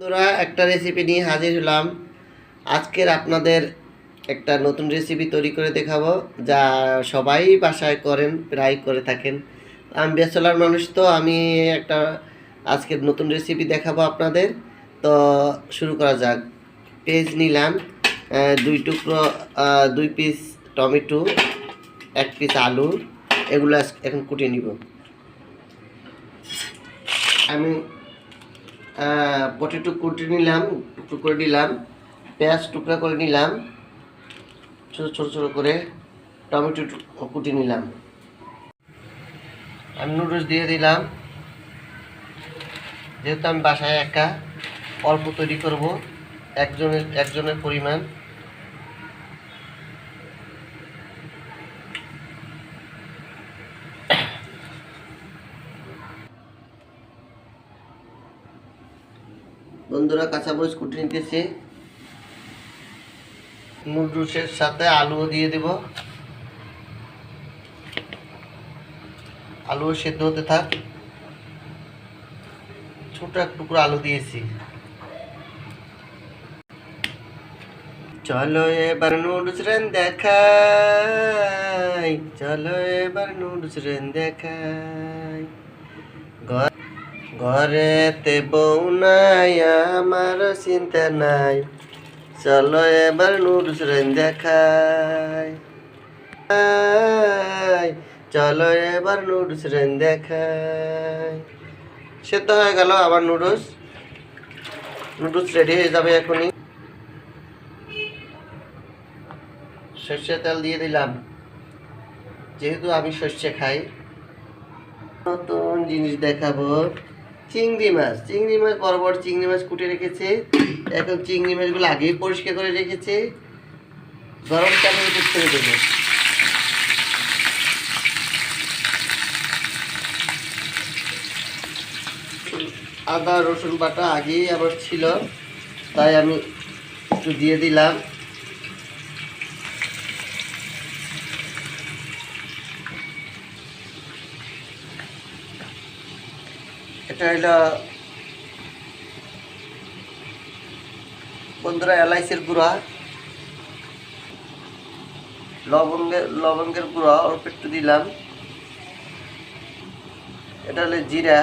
বন্ধুরা, একটা রেসিপি নিয়ে হাজির হলাম। আজকের আপনাদের একটা নতুন রেসিপি তৈরি করে দেখাবো, যা সবাই বাসায় করেন, প্রায় করে থাকেন। আমি বেচলার মানুষ, তো আমি একটা আজকের নতুন রেসিপি দেখাবো আপনাদের। তো শুরু করা যাক। পেঁয়াজ নিলাম দুই টুকরো দুই পিস টমেটো, এক পিস আলু, এগুলো এখন কুটিয়ে নিব। আমি পটেটো কুটি নিলাম, টুকরো করে নিলাম, পেঁয়াজ টুকরা করে নিলাম, ছোটো ছোটো ছোটো করে টমেটো কুটি নিলাম। আমি নুডলস দিয়ে দিলাম। যেহেতু আমি বাসায় একা, অল্প তৈরি করব, একজনের একজনের পরিমাণ। বন্ধুরা কাঁচামরিচ কুটে নিতেছি। নুডলসের সাথে আলুও দিয়ে দেব। আলুও সেদ্ধ হতে থাক। ছোট এক টুকরো আলু দিয়েছি। চলো এবার নুডলস রেন দেখাই। চলো এবার নুডলস রেন দেখাই। ঘরেতে বউ নাই আমার চিন্তা নাই। চলো এবার নুডলস রেন দেখাই। আই, চলো এবার নুডলস রেন দেখাই। সেদ্ধ হয়ে গেল আবার নুডলস। নুডলস রেডি হয়ে যাবে এখনই। সর্ষে তেল দিয়ে দিলাম। যেহেতু আমি সর্ষে খাই নতুন জিনিস দেখাবো। চিংড়ি মাছ। চিংড়ি মাছ বড় বড় চিংড়ি মাছ কুটে রেখেছে। এখন চিংড়ি মাছগুলো আগেই পরিষ্কার করে রেখেছে। গরম চালের ছেড়ে দেবো। আদা রসুন বাটা আগেই আবার ছিল, তাই আমি একটু দিয়ে দিলাম। এটা হইল বন্ধুরা এলাইচির গুঁড়া লবঙ্গের লবঙ্গের গুঁড়া, অল্প একটু দিলাম। এটা হলো জিরা,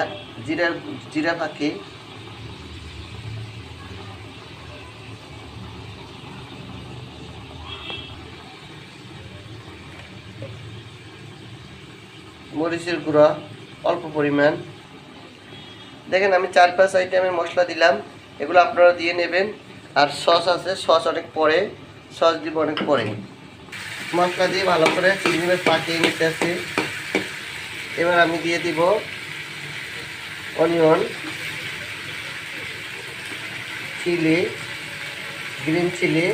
জিরার জিরা পাখি। মরিচের গুঁড়া, অল্প পরিমাণ। দেখেন আমি চার পাঁচ আইটেমের মশলা দিলাম, এগুলো আপনারা দিয়ে নেবেন। আর সস আছে, সস অনেক পরে, সস দিব অনেক পরে। মশলা দিয়ে ভালো করে চিংড়ি পাকিয়ে নিতে আছে এবার আমি দিয়ে দিব অনিয়ন, চিলি, গ্রিন চিলি।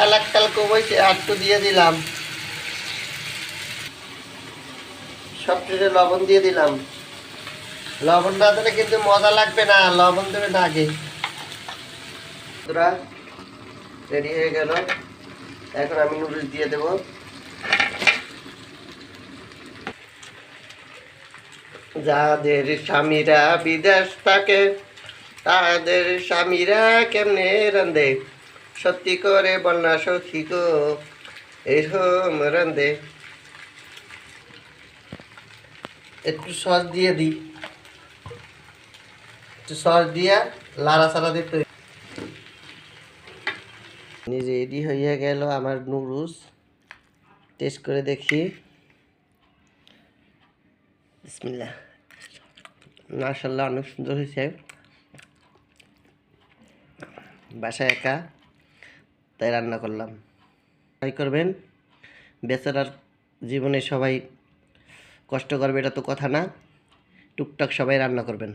তেল একটাল কমেছে একটু দিয়ে দিলাম। সব শেষে লবণ দিয়ে দিলাম। লবণ না দিলে কিন্তু মজা লাগবে না, লবণ দেবে না আগে। রেডি হয়ে গেল। এখন আমি নুডলস দিয়ে দেব। যাদের স্বামীরা বিদেশ থাকে, তাদের স্বামীরা কেমনে রান্ধে সত্যি করে না সখী গো। এরকম রান্ধে একটু সস দিয়ে দিই। একটু সস দিয়া লাড়া সারা দিতে নিজে রেডি হয়ে গেল আমার নুডলস। টেস্ট করে দেখি। বিসমিল্লাহ। মাশাল্লাহ অনেক সুন্দর হয়েছে। বাসায় একা। তাই রান্না করলাম। তাই করবেন, বেচারার জীবনে সবাই কষ্ট করবে এটা তো কথা না। টুকটাক সবাই রান্না করবেন।